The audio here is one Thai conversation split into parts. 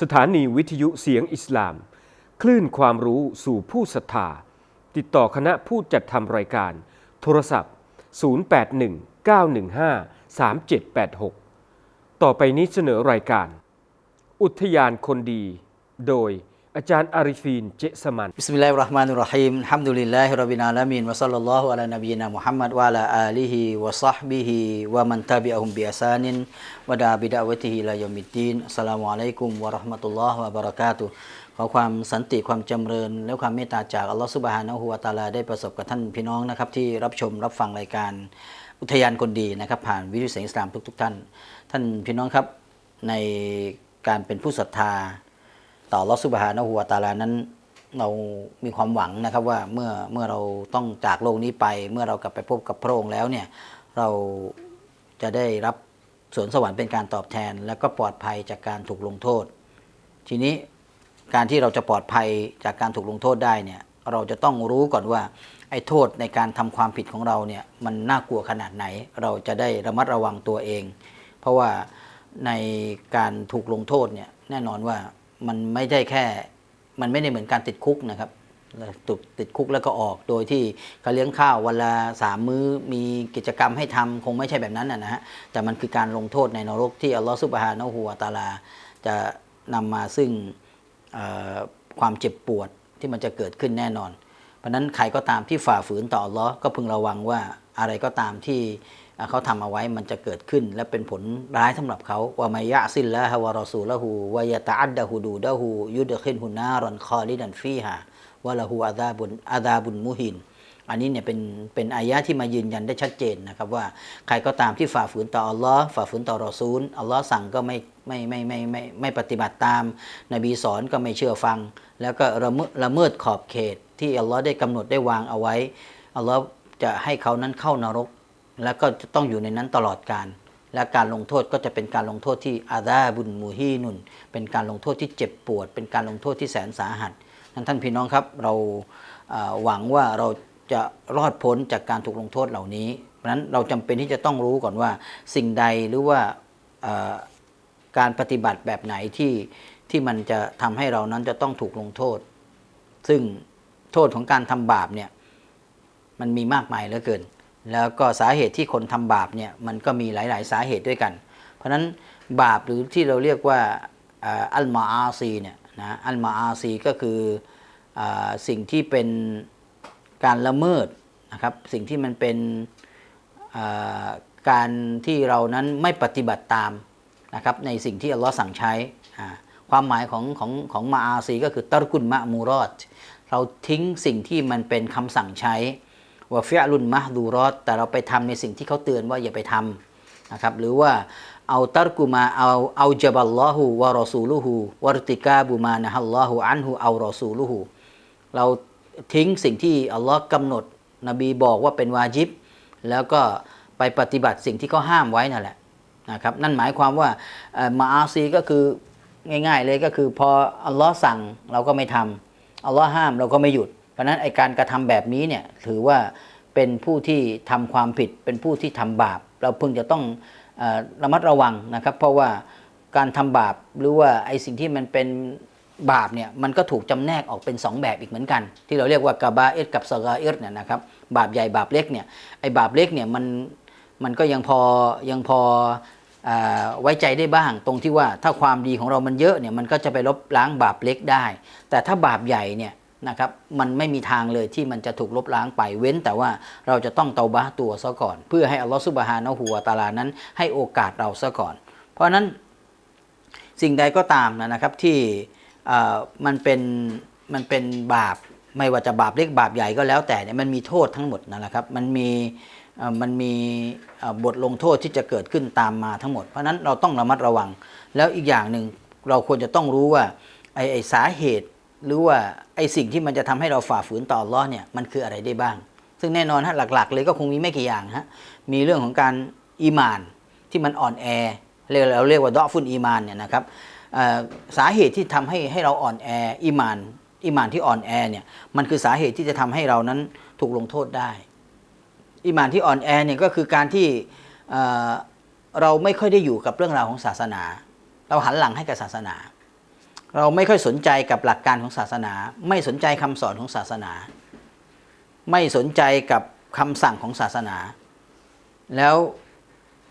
สถานีวิทยุเสียงอิสลาม คลื่นความรู้สู่ผู้ศรัทธา ติดต่อคณะผู้จัดทำรายการ โทรศัพท์ 0819153786 ต่อไปนี้เสนอรายการ อุทยานคนดี โดย อาจารย์อาริฟีนเจสมันบิสมิลลาฮิรเราะห์มานิรเราะฮีมฮัมดุลิลลาฮิร็อบบิลอาลามีนวะซัลลัลลอฮุอะลานบีนามุฮัมมัดวะอะลาอาลิฮิวะศอฮบิฮิวะมันตะบิอะฮุมบิอิหซานินวะดาบิดะวะติฮิลายอมิดดีนอัสสลามุอะลัยกุมวะเราะห์มะตุลลอฮ์วะบะเราะกาตุขอความสันติความจำเริญ และความเมตตาจากอัลลอฮ์ซุบฮานะฮูวะตาลาได้ประสบกับท่านพี่น้องนะครับที่รับชมรับฟังรายการอุทยานคนดีนะครับผ่านวิทยุเสียงอิสลามทุกๆ ท่าน ท่านพี่น้องครับในการเป็นผู้ศรัทธา ต่อลอสุบฮานะฮูวตาลานั้นเรามีความหวังนะครับว่าเมื่อเมื่อเราต้องจากโลกนี้ไป เมื่อเรากลับไปพบกับพระองค์แล้วเนี่ยเราจะได้รับสวนสวรรค์เป็นการตอบแทน และก็ปลอดภัยจากการถูกลงโทษ ทีนี้การที่เราจะปลอดภัยจากการถูกลงโทษได้เนี่ยเราจะต้องรู้ก่อนว่าไอ้โทษในการทำความผิดของเราเนี่ยมันน่ากลัวขนาดไหน เราจะได้ระมัดระวังตัวเอง เพราะว่าในการถูกลงโทษเนี่ยแน่นอนว่า มันไม่ได้แค่ มันไม่ได้เหมือนการติดคุกนะครับติดติดคุกแล้วก็ออกโดยที่เขาเลี้ยงข้าววันละสามมื้อมีกิจกรรมให้ทำคงไม่ใช่แบบนั้นนะฮะแต่มันคือการลงโทษในนรกที่อัลลอฮฺซุบฮานะฮูวะตาลา จะนำมาซึ่งความเจ็บปวดที่มันจะเกิดขึ้นแน่นอน เพราะฉะนั้นใครก็ตามที่ฝ่าฝืนต่ออัลลอฮ์ก็พึงระวังว่าอะไรก็ตามที่ เขาทำเอาไว้มันจะเกิดขึ้น และเป็นผลร้ายสำหรับเขาว่าไมยะซิลละฮะวะรอซูละหูวายตะอัดดะฮูดูดะฮูยุดะขินหุนารอนคอลิดันฟีฮาวะละหูอาดาบุนอาดาบุนมุฮิน อันนี้เนี่ยเป็นเป็นอายะที่มายืนยันได้ชัดเจนนะครับว่าใครก็ตามที่ฝ่าฝืนต่ออัลลอฮ์ฝ่าฝืนต่อรอซูลอัลลอฮ์สั่งก็ไม่ไม่ไม่ไม่ไม่ไม่ปฏิบัติตาม นบีสอนก็ไม่เชื่อฟัง แล้วก็ละเมิดละเมิดขอบเขตที่อัลลอฮ์ได้กำหนดได้วางเอาไว้อัลลอฮ์จะให้เขานั้นเข้านรก แล้วก็จะต้องอยู่ในนั้นตลอดการ และการลงโทษก็จะเป็นการลงโทษที่อาดาบุนมูฮีนุน เป็นการลงโทษที่เจ็บปวด เป็นการลงโทษที่แสนสาหัสท่านท่านพี่น้องครับเราหวังว่าเราจะรอดพ้นจากการถูกลงโทษเหล่านี้เพราะนั้นเราจำเป็นที่จะต้องรู้ก่อนว่าสิ่งใดหรือว่าการปฏิบัติแบบไหนที่ที่มันจะทำให้เรานั้นจะต้องถูกลงโทษ ซึ่งโทษของการทำบาปเนี่ยมันมีมากมายเหลือเกิน แล้วก็สาเหตุที่คนทำบาปเนี่ยมันก็มีหลาย ๆ สาเหตุด้วยกัน เพราะฉะนั้นบาปหรือที่เราเรียกว่าอัลมาอาซีเนี่ยนะอัลมาอาซีก็คืออสิ่งที่เป็นการละเมิดนะครับสิ่งที่มันเป็นการที่เรานั้นไม่ปฏิบัติตามนะครับในสิ่งที่อัลลอฮ์สั่งใช้อ่าความหมายของของของมาอาซีก็คือตรกุลมะมูรอดเราทิ้งสิ่งที่มันเป็นคำสั่งใช้ ว่าฟิอลุนมะดูรอดแต่เราไปทำในสิ่งที่เขาเตือนว่าอย่าไปทำนะครับหรือว่าเอาตรกุมาเอาเอาจับัลลอฮูวะรอซูลูฮูวะรติกาบุมานะฮัลลอฮูอันฮูเอารอซูลูฮูเราทิ้งสิ่งที่อัลลอฮ์กำหนด นบีบอกว่าเป็นวาจิบ แล้วก็ไปปฏิบัติสิ่งที่เขาห้ามไว้นั่นแหละนะครับนั่นหมายความว่ามาอาซีก็คือง่ายๆเลยก็คือพออัลลอฮ์สั่งเราก็ไม่ทำอัลลอฮ์ห้ามเราก็ไม่หยุด เพราะนั้นไอการกระทำแบบนี้เนี่ยถือว่าเป็นผู้ที่ทำความผิดเป็นผู้ที่ทำบาป เราเพิ่งจะต้องอระมัดระวังนะครับ เพราะว่าการทำบาปหรือว่าไอสิ่งที่มันเป็นบาปเนี่ยมันก็ถูกจำแนกออกเป็น 2 แบบอีกเหมือนกัน ที่เราเรียกว่ากาบาเอสกับซากาเอสเนี่ยนะครับบาปใหญ่บาปเล็กเนี่ยไอบาปเล็กเนี่ยมันมันก็ยังพอยังพอไว้ใจได้บ้าง ตรงที่ว่าถ้าความดีของเรามันเยอะเนี่ยมันก็จะไปลบล้างบาปเล็กได้ แต่ถ้าบาปใหญ่เนี่ย นะครับมันไม่มีทางเลยที่มันจะถูกลบล้างไปเว้น แต่ว่าเราจะต้องเตาบะตัวซะก่อน เพื่อให้อัลลอฮฺซุบฮานะฮูวตาลานั้น ให้โอกาสเราซะก่อน เพราะนั้นสิ่งใดก็ตามนะครับที่มันเป็นมันเป็นบาปไม่ว่าจะบาปเล็กบาปใหญ่ก็แล้วแต่เนี่ยมันมีโทษทั้งหมดนั่นแหละครับมันมีมันมีบทลงโทษที่จะเกิดขึ้นตามมาทั้งหมด เพราะนั้นเราต้องระมัดระวัง แล้วอีกอย่างหนึ่งเราควรจะต้องรู้ว่าไอ้ไอสาเหตุ หรือว่าไอสิ่งที่มันจะทำให้เราฝ่าฝืนต่ออัลเลอเนี่ยมันคืออะไรได้บ้าง ซึ่งแน่นอนฮะหลักๆ เลยก็คงมีไม่กี่อย่างฮะมีเรื่องของการอีมานที่มันอ่อนแอเรียกเราเรียกว่าดอฟุนอีมานเนี่ยนะครับสาเหตุที่ทำให้ให้เราอ่อนแออีมานอีมานที่อ่อนแอเนี่ยมันคือสาเหตุที่จะทำให้เรานั้นถูกลงโทษได้อีมานที่อ่อนแอเนี่ยก็คือการที่เราไม่ค่อยได้อยู่กับเรื่องราวของศาสนา เราหันหลังให้กับศาสนา เราไม่ค่อยสนใจกับหลักการของศาสนา ไม่สนใจคำสอนของศาสนา ไม่สนใจกับคำสั่งของศาสนา แล้ว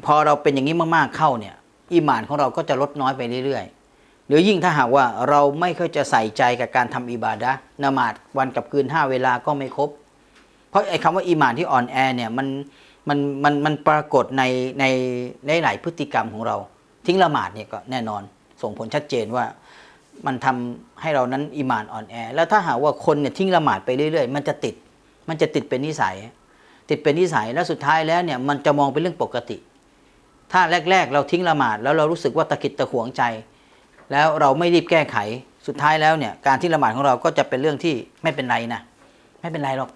พอเราเป็นอย่างนี้มากๆเข้าเนี่ยอีหมานของเราก็จะลดน้อยไปเรื่อยๆ หรือยิ่งถ้าหากว่าเราไม่ค่อยจะใส่ใจกับการทำอิบาดะนมาดวันกับคืนห้าเวลาก็ไม่ครบ เพราะไอ้คำว่าอีหมานที่อ่อนแอเนี่ยมันมันมันมันปรากฏในในในหลายพฤติกรรมของเรา ทิ้งละหมาดเนี่ยก็แน่นอนส่งผลชัดเจนว่า มันทำให้เรานั้นอีหมานอ่อนแอ แล้วถ้าหากว่าคนเนี่ยทิ้งละหมาดไปเรื่อยๆ มันจะติด มันจะติดเป็นนิสัย ติดเป็นนิสัยแล้วสุดท้ายแล้วเนี่ยมันจะมองเป็นเรื่องปกติ ถ้าแรก ๆ เราทิ้งละหมาดแล้วเรารู้สึกว่าตะกิดตะขวงใจ แล้วเราไม่รีบแก้ไข สุดท้ายแล้วเนี่ยการที่ละหมาดของเราก็จะเป็นเรื่องที่ไม่เป็นไรนะไม่เป็นไรหรอก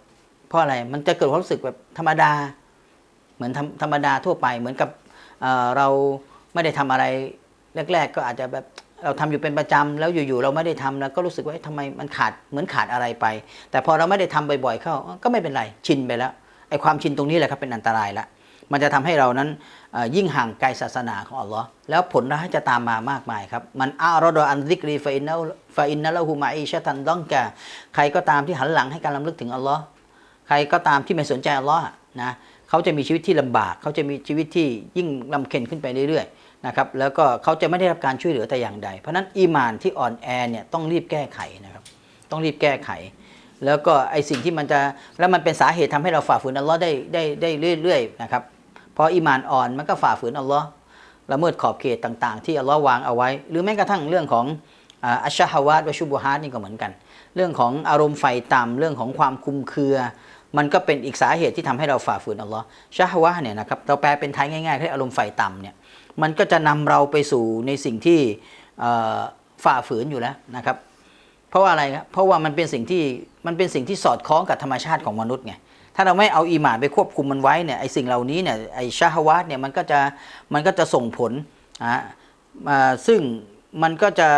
เพราะอะไรมันจะเกิดความรู้สึกแบบธรรมดา เหมือนธรรมธรรมดาทั่วไปเหมือนกับเเราไม่ได้ทำอะไรแรก ๆ ก็อาจจะแบบ เราทำอยู่เป็นประจำแล้วอยู่ๆเราไม่ได้ทำแล้วก็รู้สึกว่าเอ๊ะทำไมมันขาดเหมือนขาดอะไรไป แต่พอเราไม่ได้ทำบ่อยๆเข้าก็ไม่เป็นไรชินไปแล้วไอ้ความชินตรงนี้แหละครับเป็นอันตรายละมันจะทำให้เรานั้นยิ่งห่างไกลศาสนาของอัลลอฮ์แล้วผลร้ายจะตามมามากมายครับ มันอารอดอันซิกรีฟาอินนัลฟาอินนัละหูมาอิชะตันดองกะใครก็ตามที่หันหลังให้การลำลึกถึงอัลลอฮ์ใครก็ตามที่ไม่สนใจอัลลอฮ์นะเขาจะมีชีวิตที่ลำบาก เขาจะมีชีวิตที่ยิ่งลำเค็ญขึ้นไปเรื่อยๆ นะครับแล้วก็เขาจะไม่ได้รับการช่วยเหลือแต่อย่างใด เพราะนั้นอีมานที่อ่อนแอเนี่ยต้องรีบแก้ไขนะครับต้องรีบแก้ไข แล้วก็ไอสิ่งที่มันจะแล้วมันเป็นสาเหตุทำให้เราฝ่าฝืนอัลลอฮ์ได้ได้ได้เรื่อยๆนะครับพออีมานอ่อนมันก็ฝ่าฝืนอัลลอฮ์ละเมิดขอบเขตต่างๆ ที่อัลลอฮ์วางเอาไว้ หรือแม้กระทั่งเรื่องของอัชชะฮาวาตวะชุบุฮาตนี่ก็เหมือนกัน เรื่องของอารมณ์ไฟต่ำเรื่องของความคุมเครือ มันก็เป็นอีกสาเหตุที่ทำให้เราฝ่าฝืนอัลลอฮ์ชะฮวะเนี่ยนะครับเราแปลเป็นไทยง่ายๆคืออารมณ์ไฟต่ำเนี่ย มันก็จะนำเราไปสู่ในสิ่งที่ฝ่าฝืนอยู่แล้วนะครับ เพราะว่าอะไรครับเพราะว่ามันเป็นสิ่งที่มันเป็นสิ่งที่สอดคล้องกับธรรมชาติของมนุษย์ไงถ้าเราไม่เอาอีหมานไปควบคุมมันไว้เนี่ยไอสิ่งเหล่านี้เนี่ยไอชะฮวะห์เนี่ยมันก็จะมันก็จะส่งผลนะฮะมาซึ่งมันก็จะ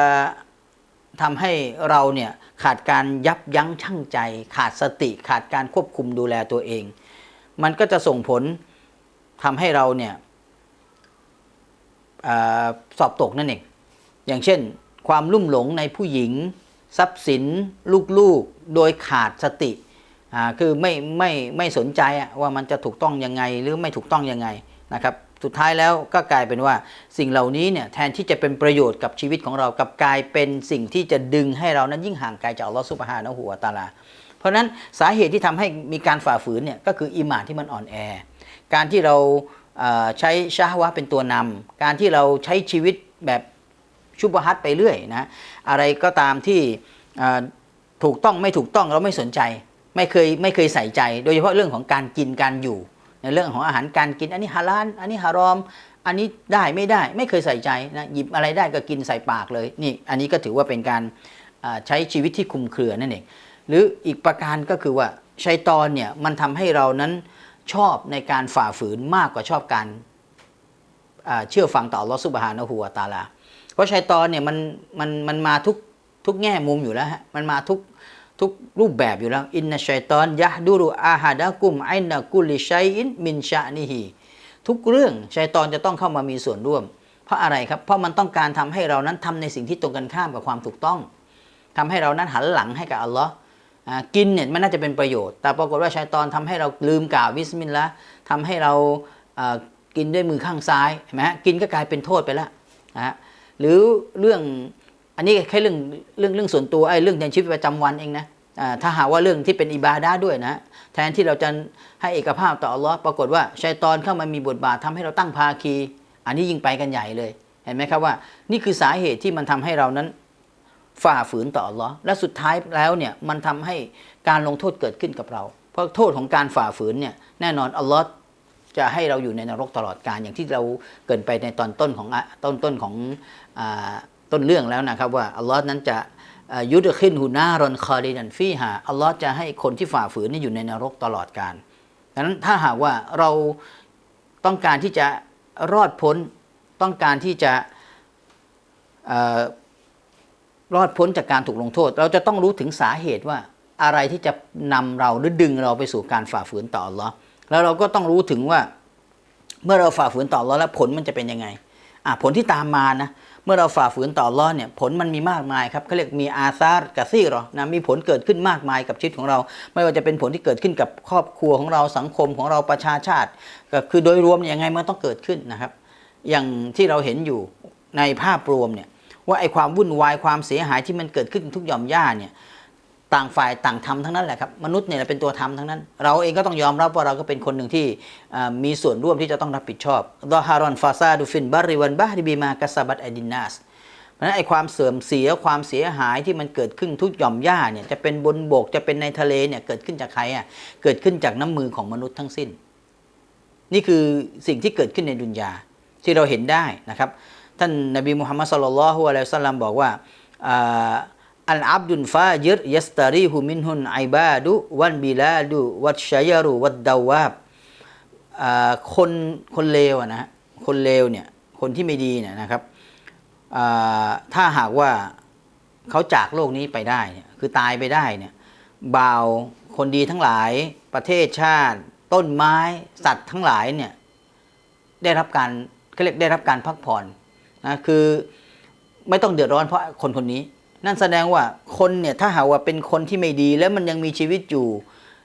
ทำให้เราเนี่ยขาดการยับยั้งชั่งใจ ขาดสติขาดการควบคุมดูแลตัวเอง มันก็จะส่งผลทำให้เราเนี่ย สอบตกนั่นเอง อย่างเช่น ความลุ่มหลงในผู้หญิง ทรัพย์สินลูกๆ โดยขาดสติคือไม่ไม่ไม่สนใจว่ามันจะถูกต้องยังไงหรือไม่ถูกต้องยังไงนะครับ สุดท้ายแล้วก็กลายเป็นว่าสิ่งเหล่านี้เนี่ยแทนที่จะเป็นประโยชน์กับชีวิตของเรากับกลายเป็นสิ่งที่จะดึงให้เรานั้นยิ่งห่างไกลจากอัลลอฮฺซุบฮานะฮูวตาลา เพราะฉะนั้นสาเหตุที่ทำให้มีการฝ่าฝืนเนี่ยก็คืออีหม่านที่มันอ่อนแอ การที่เรา ใช้ชาวะเป็นตัวนำการที่เราใช้ชีวิตแบบชุบฮัตไปเรื่อยนะอะไรก็ตามที่ถูกต้องไม่ถูกต้องเราไม่สนใจ ไม่เคยไม่เคยใส่ใจ โดยเฉพาะเรื่องของการกินการอยู่ ในเรื่องของอาหารการกิน อันนี้ฮาลาลอันนี้ฮารอม อันนี้ได้ไม่ได้ไม่เคยใส่ใจนะหยิบอะไรได้ก็กินใส่ปากเลยนี่อันนี้ก็ถือว่าเป็นการใช้ชีวิตที่คุมเครือนั่นเองหรืออีกประการก็คือว่าชัยตอนเนี่ยมันทำให้เรานั้น ชอบในการฝ่าฝืนมากกว่าชอบการเชื่อฟังต่ออัลลอฮฺซุบฮานะฮูวตาลา เพราะชัยตอนเนี่ยมันมันมันมาทุกทุกแง่มุมอยู่แล้วฮะมันมาทุกทุกรูปแบบอยู่แล้วอินนัชชัยตอนยะฮดูรุอาฮาดะกุมไอนะกุลิชัยอินมินชะนิฮีทุกเรื่องชัยตอนจะต้องเข้ามามีส่วนร่วม เพราะอะไรครับ เพราะมันต้องการทำให้เรานั้นทำในสิ่งที่ตรงกันข้ามกับความถูกต้องทำให้เรานั้นหันหลังให้กับอัลลอฮ์ กินเนี่ยมันน่าจะเป็นประโยชน์ แต่ปรากฏว่าชัยตอนทำให้เราลืมกล่าวบิสมิลลาห์ทำให้เรากินด้วยมือข้างซ้ายเห็นไหมฮะกินก็กลายเป็นโทษไปแล้วนะฮะหรือเรื่องอันนี้แค่เรื่องเรื่องเรื่องส่วนตัวไอ้เรื่องในชีวิตประจำวันเองนะถ้าหาว่าเรื่องที่เป็นอิบาดาด้วยนะแทนที่เราจะให้เอกภาพต่ออัลลอฮ์ปรากฏว่าชัยตอนเข้ามามีบทบาททำให้เราตั้งภาคี อันนี้ยิ่งไปกันใหญ่เลยเห็นไหมครับว่า นี่คือสาเหตุที่มันทำให้เรานั้น ฝ่าฝืนต่ออัลลอฮ์และสุดท้ายแล้วเนี่ยมันทำให้การลงโทษเกิดขึ้นกับเรา เพราะโทษของการฝ่าฝืนเนี่ยแน่นอนอัลลอฮ์จะให้เราอยู่ในนรกตลอดกาลอย่างที่เราเกินไปในตอนต้นของต้นต้นของอต้นเรื่องแล้วนะครับว่าอัลลอฮ์นั้นจะยุดขึ้นหูนารอนคอดีดันฟีฮาอัลลอฮ์จะให้คนที่ฝ่าฝืนนี่อยู่ในนรกตลอดกาลดังนั้นถ้าหากว่าเราต้องการที่จะรอดพ้นต้องการที่จะ รอดพ้นจากการถูกลงโทษ เราจะต้องรู้ถึงสาเหตุว่าอะไรที่จะนำเราหรือดึงเราไปสู่การฝ่าฝืนต่ออัลลอฮ์แล้วเราก็ต้องรู้ถึงว่า เมื่อเราฝ่าฝืนต่ออัลลอฮ์แล้วผลมันจะเป็นยังไงอะผลที่ตามมานะเมื่อเราฝ่าฝืนต่ออัลลอฮ์เนี่ยผลมันมีมากมายครับเขาเรียกมีอาซาร์กะซี่หรอนะมีผลเกิดขึ้นมากมายกับชีวิตของเรา ไม่ว่าจะเป็นผลที่เกิดขึ้นกับครอบครัวของเราสังคมของเราประชาชาติ ก็คือโดยรวมยังไงมันต้องเกิดขึ้นนะครับ อย่างที่เราเห็นอยู่ในภาพรวมเนี่ย ว่าไอ้ความวุ่นวายความเสียหายที่มันเกิดขึ้นทุกหย่อมย่าเนี่ยต่างฝ่ายต่างทำทั้งนั้นแหละครับมนุษย์เนี่ยเป็นตัวทำทั้งนั้น เราเองก็ต้องยอมรับว่าเราก็เป็นคนหนึ่งที่มีส่วนร่วมที่จะต้องรับผิดชอบดอฮารอนฟาซาดูฟินบาริวันบาริบีมากาซาบัตอดินนัสเพราะนั้นไอ้ความเสื่อมเสียความเสียหายที่มันเกิดขึ้นทุกหย่อมย่าเนี่ยจะเป็นบนบกจะเป็นในทะเลเนี่ยเกิดขึ้นจากใครอะเกิดขึ้นจากน้ำมือของมนุษย์ทั้งสิ้น นี่คือสิ่งที่เกิดขึ้นในดุนยาที่เราเห็นได้นะครับ ท่านนบีมุฮัมมัดสุลลัลลอฮุอะลัยฮิสัลลัมบอกว่าอัลอับดุนฟาจิรยัสตารีฮุมินฮุนไอบาดุวันบิลาดุวัชชัยรุวัดดาวาบคนคนเลวอะนะคนเลวเนี่ยคนที่ไม่ดีเนี่ยนะครับถ้าหากว่าเขาจากโลกนี้ไปได้เนี่ยคือตายไปได้เนี่ยบ่าวคนดีทั้งหลายประเทศชาติ ต้นไม้สัตว์ทั้งหลายเนี่ยได้รับการเขาเรียกได้รับการพักผ่อน นะคือไม่ต้องเดือดร้อนเพราะคนคนนี้ นั่นแสดงว่าคนเนี่ยถ้าหาว่าเป็นคนที่ไม่ดีแล้วมันยังมีชีวิตอยู่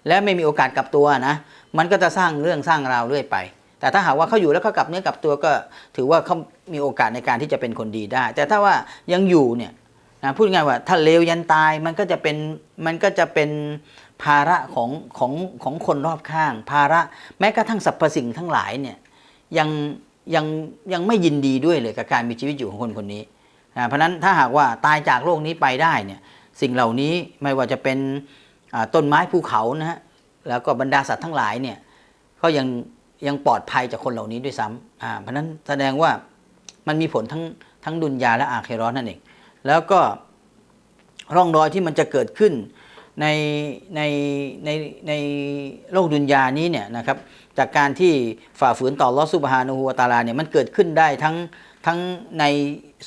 และไม่มีโอกาสกลับตัวนะ มันก็จะสร้างเรื่องสร้างราวเรื่อยไป แต่ถ้าหากว่าเขาอยู่แล้วเขากลับเนื้อกลับตัวก็ถือว่าเขามีโอกาสในการที่จะเป็นคนดีได้ แต่ถ้าว่ายังอยู่เนี่ยนะพูดง่ายว่าถ้าเลวยันตายมันก็จะเป็นมันก็จะเป็นภาระของของของคนรอบข้าง ภาระแม้กระทั่งสรรพสิ่งทั้งหลายเนี่ยยัง ยังยังไม่ยินดีด้วยเลยกับการมีชีวิตอยู่ของคนคนนี้นะเพราะฉะนั้นถ้าหากว่าตายจากโลกนี้ไปได้เนี่ยสิ่งเหล่านี้ไม่ว่าจะเป็นต้นไม้ภูเขานะฮะแล้วก็บรรดาสัตว์ทั้งหลายเนี่ยก็ยังยังปลอดภัยจากคนเหล่านี้ด้วยซ้ำเพราะฉะนั้นแสดงว่ามันมีผลทั้งทั้งดุนยาและอาเคราะห์นั่นเอง แล้วก็ร่องรอยที่มันจะเกิดขึ้นในในในในโลกดุนยานี้เนี่ยนะครับ จากการที่ฝ่าฝืนต่อลอสุบฮานูฮูวตาลาเนี่ยมันเกิดขึ้นได้ทั้งทั้งใน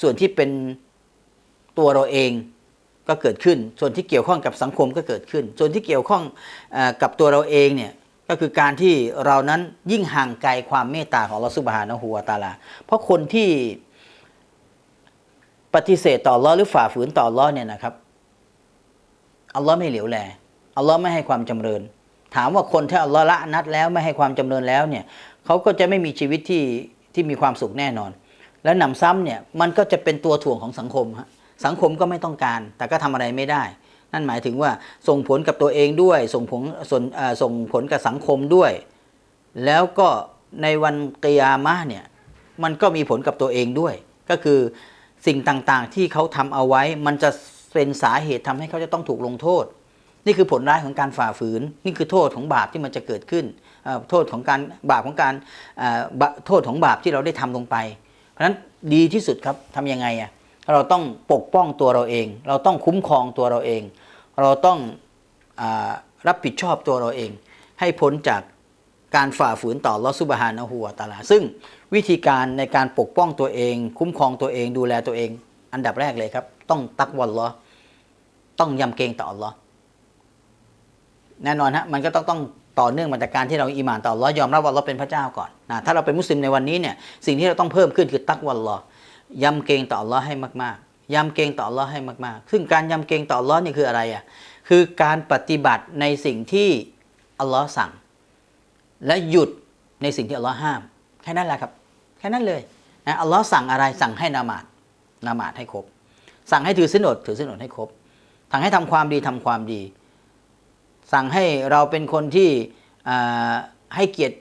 ส่วนที่เป็นตัวเราเองก็เกิดขึ้น ส่วนที่เกี่ยวข้องกับสังคมก็เกิดขึ้น ส่วนที่เกี่ยวข้องอกับตัวเราเองเนี่ยก็คือการที่เรานั้นยิ่งห่างไกลความเมตตาของลอสุบฮานะฮูวตาลา เพราะคนที่ปฏิเสธต่ออัลเลอหรือฝ่าฝืนต่ออัลเลอเนี่ยนะครับอัลลอฮ์ไม่เหลียวแลอัลลอฮ์ไม่ให้ความจำเริญ ถามว่าคนที่อัลลอฮ์ละนัดแล้วไม่ให้ความจำเริญแล้วเนี่ยเขาก็จะไม่มีชีวิตที่ที่มีความสุขแน่นอน แล้วหนำซ้ำเนี่ยมันก็จะเป็นตัวถ่วงของสังคมฮะสังคมก็ไม่ต้องการ แต่ก็ทำอะไรไม่ได้ นั่นหมายถึงว่าส่งผลกับตัวเองด้วย ส่งผลส่วนเอ่อส่งผลกับสังคมด้วย แล้วก็ในวันกิยามะเนี่ยมันก็มีผลกับตัวเองด้วย ก็คือสิ่งต่างๆที่เขาทำเอาไว้ มันจะเป็นสาเหตุทำให้เขาจะต้องถูกลงโทษ นี่คือผลร้ายของการฝ่าฝืน นี่คือโทษของบาปที่มันจะเกิดขึ้นโทษของการบาปของการโทษของบาปที่เราได้ทำลงไป เพราะฉะนั้นดีที่สุดครับทำยังไงอะเราต้องปกป้องตัวเราเอง เราต้องคุ้มครองตัวเราเอง เราต้องอรับผิดชอบตัวเราเอง ให้พ้นจากการฝ่าฝืนต่อลอสุบฮานะฮูวตาลา ซึ่งวิธีการในการปกป้องตัวเอง คุ้มครองตัวเองดูแลตัวเอง อันดับแรกเลยครับ ต้องตักวัลลอต้องยำเกรงต่ออัลลอฮ์ แน่นอนฮะมันก็ต้องต้องต่อเนื่องมาจากการที่เราอีหมานต่ออัลลอฮ์ยอมรับว่าเราเป็นพระเจ้าก่อนนะถ้าเราเป็นมุสลิมในวันนี้เนี่ยสิ่งที่เราต้องเพิ่มขึ้นคือตักวัลลอฮ์ยำเกรงต่ออัลลอฮ์ให้มากๆยำเกรงต่ออัลลอฮ์ให้มากๆ ซึ่งการยำเกรงต่ออัลลอฮ์นี่คืออะไรอะคือการปฏิบัติในสิ่งที่อัลลอฮ์สั่ง และหยุดในสิ่งที่อัลลอฮ์ห้าม แค่นั้นแหละครับ แค่นั้นเลยนะอัลลอฮ์สั่งอะไรสั่งให้นามาดนามาดให้ครบ สั่งให้ถือสินอดถือสินอดให้ครบสั่งให้ทำความดีทำความดี สั่งให้เราเป็นคนที่ให้เกียรติ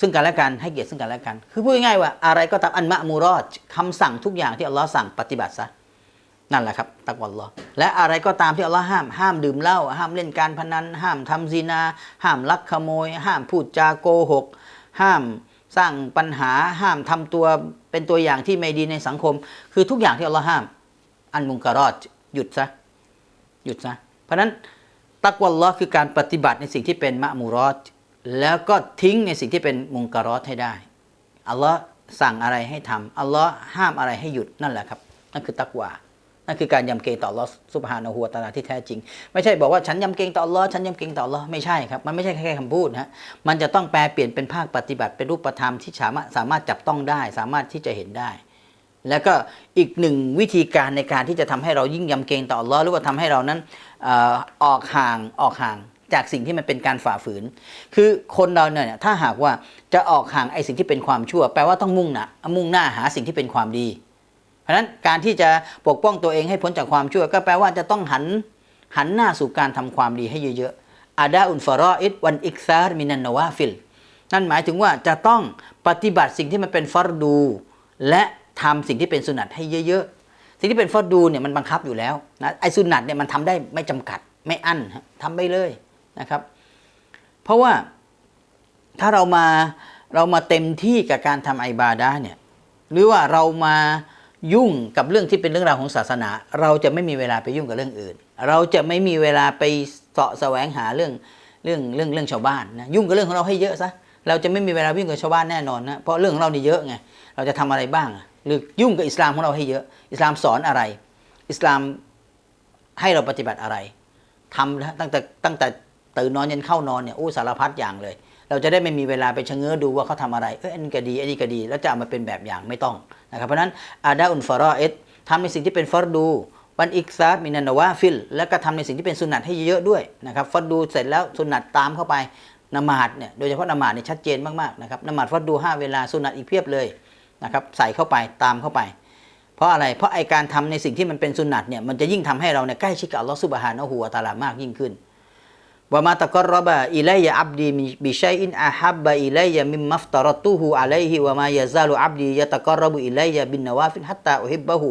ซึ่งกันและกันให้เกียรติซึ่งกันและกัน คือพูดง่ายว่าอะไรก็ตามอันมะมูรอดคำสั่งทุกอย่างที่อัลลอฮ์สั่งปฏิบัติซะนั่นแหละครับตักวัลลอและอะไรก็ตามที่อัลลอฮ์ห้ามห้ามดื่มเหล้าห้ามเล่นการพนัน ห้ามทำซีนา ห้ามลักขโมย ห้ามพูดจาโกหก ห้ามสร้างปัญหาห้ามทำตัวเป็นตัวอย่างที่ไม่ดีในสังคม คือทุกอย่างที่อัลลอฮ์ห้าม อันมุงการอดหยุดซะหยุดซะเพราะฉะนั้น ตักวัลลอคือการปฏิบัติในสิ่งที่เป็นมะมูรอดแล้วก็ทิ้งในสิ่งที่เป็นมุงการอดให้ได้อัลลอฮ์สั่งอะไรให้ทำอัลลอฮ์ห้ามอะไรให้หยุดนั่นแหละครับ นั่นคือตักวานั่นคือการยำเกรงต่อลอฮ์ซุบฮานะฮูวตาลาที่แท้จริง ไม่ใช่บอกว่าฉันยำเกรงต่อลอฉันยำเกรงต่อลอไม่ใช่ครับ มันไม่ใช่แค่คำพูดนะฮะมันจะต้องแปลเปลี่ยนเป็นภาคปฏิบัติเป็นรูปธรรมที่สามารถสามารถจับต้องได้ สามารถที่จะเห็นได้ แล้วก็อีกหนึ่งวิธีการในการที่จะทำให้เรายิ่งยำเกรงต่ออัลลอฮ์หรือว่าทำให้เรานั้นออกห่างออกห่างจากสิ่งที่มันเป็นการฝ่าฝืน คือคนเราเนี่ยถ้าหากว่าจะออกห่างไอ้สิ่งที่เป็นความชั่ว แปลว่าต้องมุ่งหนะมุ่งหน้าหาสิ่งที่เป็นความดี เพราะฉะนั้นการที่จะปกป้องตัวเองให้พ้นจากความชั่ว ก็แปลว่าจะต้องหันหันหน้าสู่การทำความดีให้เยอะๆอาดาอุนฟารออิดวันอิกซาร์มินันนวาฟิลนั่นหมายถึงว่าจะต้องปฏิบัติสิ่งที่มันเป็นฟัรดู และ ทำสิ่งที่เป็นสุนัตให้เยอะๆ สิ่งที่เป็นฟัรดูเนี่ยมันบังคับอยู่แล้วนะไอ้สุนัตเนี่ยมันทำได้ไม่จำกัดไม่อั้นฮะทำไปเลยนะครับ เพราะว่าถ้าเรามาเรามาเต็มที่กับการทำไอบาดาเนี่ยหรือว่าเรามายุ่งกับเรื่องที่เป็นเรื่องราวของศาสนา เราจะไม่มีเวลาไปยุ่งกับเรื่องอื่น เราจะไม่มีเวลาไปเสาะแสวงหาเรื่องเรื่องเรื่องเรื่องชาวบ้านนะยุ่งกับเรื่องของเราให้เยอะซะเราจะไม่มีเวลายุ่งกับชาวบ้านแน่นอนนะเพราะเรื่องของเรานี่เยอะไงเราจะทำอะไรบ้างอะ หรือยุ่งกับอิสลามของเราให้เยอะ อิสลามสอนอะไร อิสลามให้เราปฏิบัติอะไรทำตั้งแต่ตั้งแต่ตื่นนอนยันเข้านอนเนี่ยอู้สารพัดอย่างเลย เราจะได้ไม่มีเวลาไปชะเง้อดูว่าเขาทำอะไรเอออันนี้ก็ดีอันนี้ก็ดี แล้วจะเอามาเป็นแบบอย่างไม่ต้องนะครับเพราะนั้นอาดาอุนฟารอเอสทำในสิ่งที่เป็นฟารดูวันอิกซาดมินันนาวาฟิล แล้วก็ทำในสิ่งที่เป็นสุนัตให้เยอะด้วยนะครับฟารดูเสร็จแล้วสุนัตตามเข้าไปนมาดเนี่ยโดยเฉพาะนมาดเนี่ยชัดเจนมากๆนะครับนมาดฟารดูห้าเวลาสุนัตอีกเพียบเลย นะครับใส่เข้าไปตามเข้าไป เพราะอะไรเพราะไอการทำในสิ่งที่มันเป็นสุนัตเนี่ยมันจะยิ่งทำให้เราเนี่ยใกล้ชิดกับอัลลอฮฺซุบฮานะฮูวะตาลามากยิ่งขึ้นว่ามาตะกรบะอิลัยอับดีบิชัยอินอาฮับบะอิลัยมิมมัฟตารตุฮูอะลัยฮิวะมายะซาลุอับดียะตะกรบอิลัยบินนวาฟิลฮัตตาอุฮิบบะฮู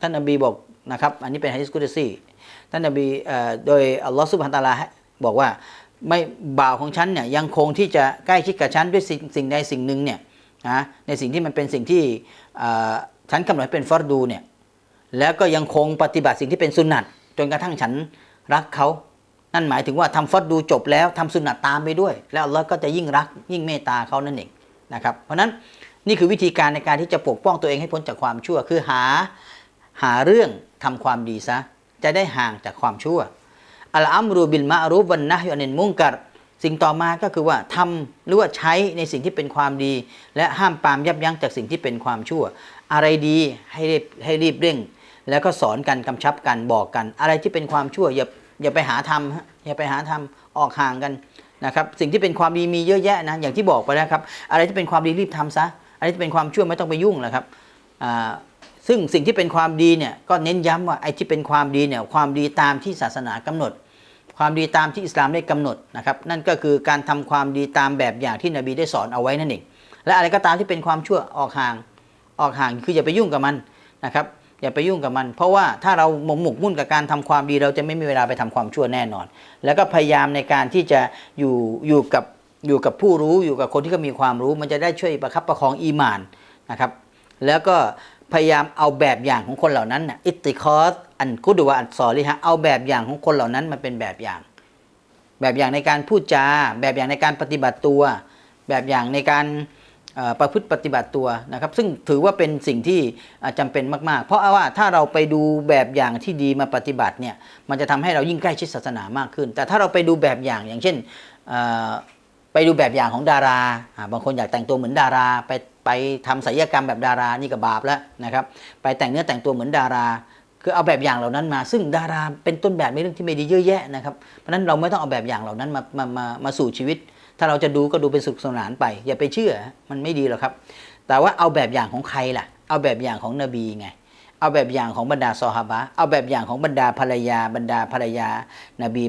ท่านนบีบอกนะครับอันนี้เป็นฮะดิษกุดซีท่านนบีเอ่อโดยอัลลอฮฺซุบฮานตะอาลาบอกว่าไม่บ่าวของฉันเนี่ยยังคงที่จะใกล้ชิดกับฉันด้วยสิ่งสิ่งใดสิ่งหนึ่งเนี่ย นะในสิ่งที่มันเป็นสิ่งที่ฉันกำหนดเป็นฟารดูเนี่ยแล้วก็ยังคงปฏิบัติสิ่งที่เป็นสุนัตจนกระทั่งฉันรักเขา นั่นหมายถึงว่าทำฟัดดูจบแล้วทำสุนัตตามไปด้วย แล้วอัลลอฮ์ก็จะยิ่งรักยิ่งเมตตาเขานั่นเองนะครับเพราะนั้นนี่คือวิธีการในการที่จะปกป้องตัวเองให้พ้นจากความชั่ว คือหาหาเรื่องทำความดีซะจะได้ห่างจากความชั่วอัลอัมรูบิลมะรูฟวันนะฮยอนินมุงกัร สิ่งต่อมาก็คือว่าทำหรือว่าใช้ในสิ่งที่เป็นความดี และห้ามปามยับยั้งจากสิ่งที่เป็นความชั่ว อะไรดีให้รีบให้รีบเร่ง แล้วก็สอนกันกำชับกันบอกกัน อะไรที่เป็นความชั่วอย่าอย่าไปหาทำอย่าไปหาทำออกห่างกันนะครับสิ่งที่เป็นความดีมีเยอะแยะนะอย่างที่บอกไปแล้วครับอะไรที่เป็นความดีรีบทำซะอะไรที่เป็นความชั่วไม่ต้องไปยุ่งแหละครับซึ่งสิ่งที่เป็นความดีเนี่ยก็เน้นย้ำว่าไอ้ที่เป็นความดีเนี่ยความดีตามที่ศาสนากำหนด ความดีตามที่อิสลามได้กำหนดนะครับนั่นก็คือการทำความดีตามแบบอย่างที่นบีได้สอนเอาไว้นั่นเองและอะไรก็ตามที่เป็นความชั่วออกห่างออกห่างคืออย่าไปยุ่งกับมันนะครับอย่าไปยุ่งกับมัน เพราะว่าถ้าเราหมกหมกมุ่นกับการทำความดีเราจะไม่มีเวลาไปทำความชั่วแน่นอน แล้วก็พยายามในการที่จะอยู่อยู่กับอยู่กับผู้รู้อยู่กับคนที่เขามีความรู้ มันจะได้ช่วยประคับประคองอีมานนะครับแล้วก็พยายามเอาแบบอย่างของคนเหล่านั้นนะอิติคอส อันกุดวะอันซอลิฮะเอาแบบอย่างของคนเหล่านั้นมาเป็นแบบอย่าง แบบอย่างในการพูดจา แบบอย่างในการปฏิบัติตัว แบบอย่างในการประพฤติปฏิบัติตัวนะครับ ซึ่งถือว่าเป็นสิ่งที่อ่าจำเป็นมาก ๆ เพราะว่าถ้าเราไปดูแบบอย่างที่ดีมาปฏิบัติเนี่ยมันจะทำให้เรายิ่งใกล้ชิดศาสนามากขึ้น แต่ถ้าเราไปดูแบบอย่างอย่างเช่นไปดูแบบอย่างของดารา บางคนอยากแต่งตัวเหมือนดารา ไปไปทำศัลยกรรมแบบดารานี่ก็บาปแล้วนะครับ ไปแต่งเนื้อแต่งตัวเหมือนดารา คือเอาแบบอย่างเหล่านั้นมา ซึ่งดาราเป็นต้นแบบในเรื่องที่ไม่ดีเยอะแยะนะครับเพราะฉะนั้นเราไม่ต้องเอาแบบอย่างเหล่านั้นมามามามาสู่ชีวิต ถ้าเราจะดูก็ดูเป็นสุขสนานไป อย่าไปเชื่อมันไม่ดีหรอกครับ แต่ว่าเอาแบบอย่างของใครล่ะ เอาแบบอย่างของนบีไง เอาแบบอย่างของบรรดาซอฮาบะเอาแบบอย่างของบรรดาภรรยา บรรดาภรรยา นบี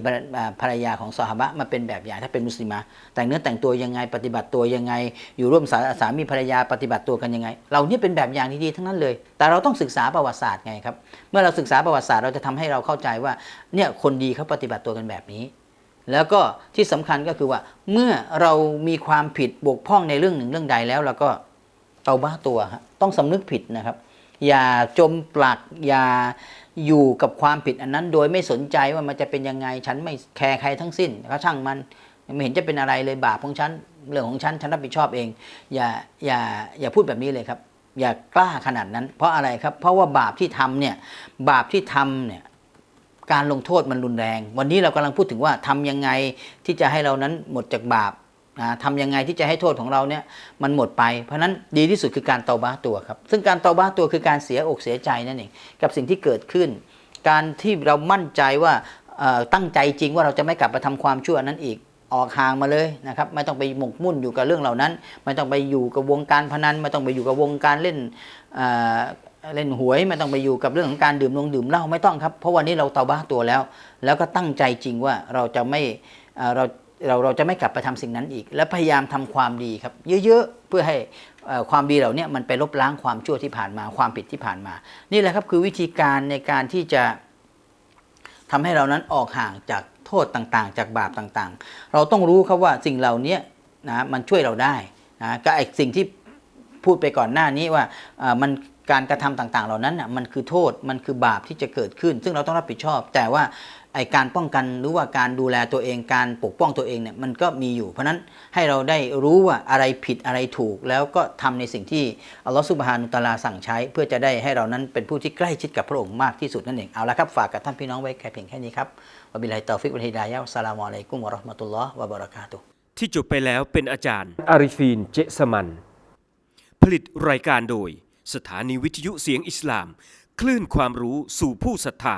ภรรยาของซอฮาบะมาเป็นแบบอย่างถ้าเป็นมุสลิมะแต่งเนื้อแต่งตัวยังไง ปฏิบัติตัวยังไง อยู่ร่วมสาสามีภรรยาปฏิบัติตัวกันยังไง เราเนี่ยเป็นแบบอย่างที่ดีทั้งนั้นเลย แต่เราต้องศึกษาประวัติศาสตร์ไงครับ เมื่อเราศึกษาประวัติศาสตร์เราจะทำให้เราเข้าใจว่าเนี่ยคนดีเขาปฏิบัติตัวกันแบบนี้ แล้วก็ที่สำคัญก็คือว่า เมื่อเรามีความผิดบกพร่องในเรื่องหนึ่งเรื่องใดแล้วเราก็เอาบ้าตัวฮะต้องสำนึกผิดนะครับ อย่าจมปลัก อย่าอยู่กับความผิดอันนั้น โดยไม่สนใจว่ามันจะเป็นยังไงฉันไม่แคร์ใครทั้งสิ้นก็ช่างมันไม่เห็นจะเป็นอะไรเลยบาปของฉันเรื่องของฉันฉันรับผิดชอบเอง อย่าอย่าอย่าพูดแบบนี้เลยครับ อย่ากล้าขนาดนั้น เพราะอะไรครับ เพราะว่าบาปที่ทำเนี่ยบาปที่ทำเนี่ยการลงโทษมันรุนแรง วันนี้เรากำลังพูดถึงว่าทำยังไงที่จะให้เรานั้นหมดจากบาป นะทำยังไงที่จะให้โทษของเราเนี่ยมันหมดไป เพราะนั้นดีที่สุดคือการเตาบ้าตัวครับ ซึ่งการเตาบ้าตัวคือการเสียอกเสียใจนั่นเองกับสิ่งที่เกิดขึ้น การที่เรามั่นใจว่าตั้งใจจริงว่าเราจะไม่กลับมาทำความชั่วนั้นอีกออกห่างมาเลยนะครับไม่ต้องไปหมกมุ่นอยู่กับเรื่องเหล่านั้น ไม่ต้องไปอยู่กับวงการพนันไม่ต้องไปอยู่กับวงการเล่นเเล่นหวยไม่ต้องไปอยู่กับเรื่องของการดื่มนงดื่มเหล้าไม่ต้องครับ เพราะวันนี้เราเตาบ้าตัวแล้ว แล้วก็ตั้งใจจริงว่าเราจะไม่เรา เราเราจะไม่กลับไปทำสิ่งนั้นอีก และพยายามทำความดีครับ เยอะๆเพื่อให้ความดีเหล่านี้มันไปลบล้างความชั่วที่ผ่านมาความผิดที่ผ่านมา นี่แหละครับคือวิธีการในการที่จะทำให้เรานั้นออกห่างจากโทษต่างๆ จากบาปต่างๆ เราต้องรู้ครับว่าสิ่งเหล่านี้นะมันช่วยเราได้นะก็ไอสิ่งที่พูดไปก่อนหน้านี้ว่ามันการกระทำต่างๆ เหล่านั้นนะมันคือโทษมันคือบาปที่จะเกิดขึ้น ซึ่งเราต้องรับผิดชอบ แต่ว่า ไอการป้องกันหรือว่าการดูแลตัวเองการปกป้องตัวเองเนี่ยมันก็มีอยู่ เพราะฉะนั้นให้เราได้รู้ว่าอะไรผิดอะไรถูก แล้วก็ทำในสิ่งที่อัลลอฮฺสุบฮานุตะอาลาสั่งใช้ เพื่อจะได้ให้เรานั้นเป็นผู้ที่ใกล้ชิดกับพระองค์มากที่สุดนั่นเองเอาละครับฝากกับท่านพี่น้องไว้แค่เพียงแค่นี้ครับวะบิลลาฮิตตอฟิกวัลฮิดายะฮ์วัสสลามุอะลัยกุมวะเราะห์มะตุลลอฮ์วะบะเราะกาตุฮ์ที่จบไปแล้วเป็นอาจารย์อาริฟีนเจสมัน ผลิตรายการโดย สถานีวิทยุเสียงอิสลาม คลื่นความรู้สู่ผู้ศรัทธา